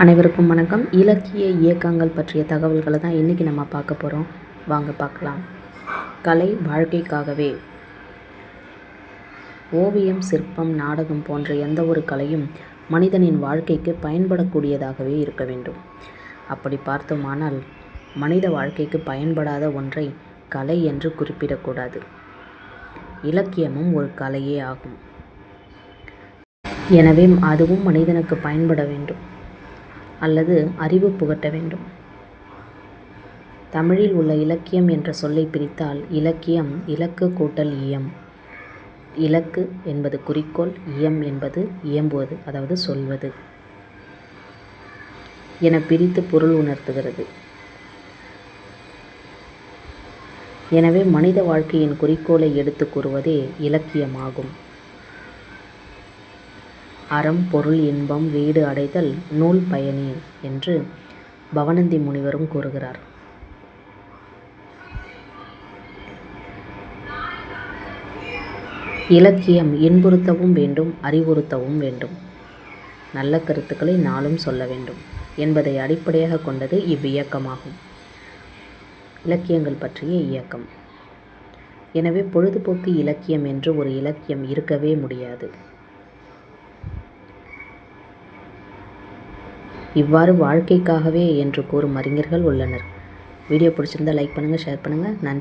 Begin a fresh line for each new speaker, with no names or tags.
அனைவருக்கும் வணக்கம். இலக்கிய இயக்கங்கள் பற்றிய தகவல்களை தான் இன்றைக்கி நம்ம பார்க்க போகிறோம் வாங்க பார்க்கலாம். கலை வாழ்க்கைக்காகவே ஓவியம் சிற்பம் நாடகம் போன்ற எந்த ஒரு கலையும் மனிதனின் வாழ்க்கைக்கு பயன்படக்கூடியதாகவே இருக்க வேண்டும். அப்படி பார்த்தோமானால் மனித வாழ்க்கைக்கு பயன்படாத ஒன்றை கலை என்று குறிப்பிடக்கூடாது. இலக்கியமும் ஒரு கலையே ஆகும். எனவே அதுவும் மனிதனுக்கு பயன்பட வேண்டும். அல்லது அறிவு புகட்ட வேண்டும். தமிழில் உள்ள இலக்கியம் என்ற சொல்லை பிரித்தால் இலக்கியம் இலக்கு கூட்டல் இயம். இலக்கு என்பது குறிக்கோள் இயம் என்பது இயம்புவது அதாவது சொல்வது. என பிரித்து பொருள் உணர்த்துகிறது. எனவே மனித வாழ்க்கையின் குறிக்கோளை எடுத்து கூறுவதே இலக்கியமாகும். அறம் பொருள் இன்பம் வீடு அடைதல் நூல் பயனே என்று பவனந்தி முனிவரும் கூறுகிறார். இலக்கியம் இன்புறுத்தவும் வேண்டும் அறிவுறுத்தவும் வேண்டும். நல்ல கருத்துக்களை நாளும் சொல்ல வேண்டும் என்பதை அடிப்படையாக கொண்டது இவ்வியக்கமாகும். இலக்கியங்கள் பற்றிய இயக்கம். எனவே பொழுதுபோக்கு இலக்கியம் என்று ஒரு இலக்கியம் இருக்கவே முடியாது. இவ்வாறு வாழ்க்கைக்காகவே என்று கூறும் அறிஞர்கள் உள்ளனர். வீடியோ பிடிச்சிருந்தால் லைக் பண்ணுங்கள் ஷேர் பண்ணுங்கள் நன்றி.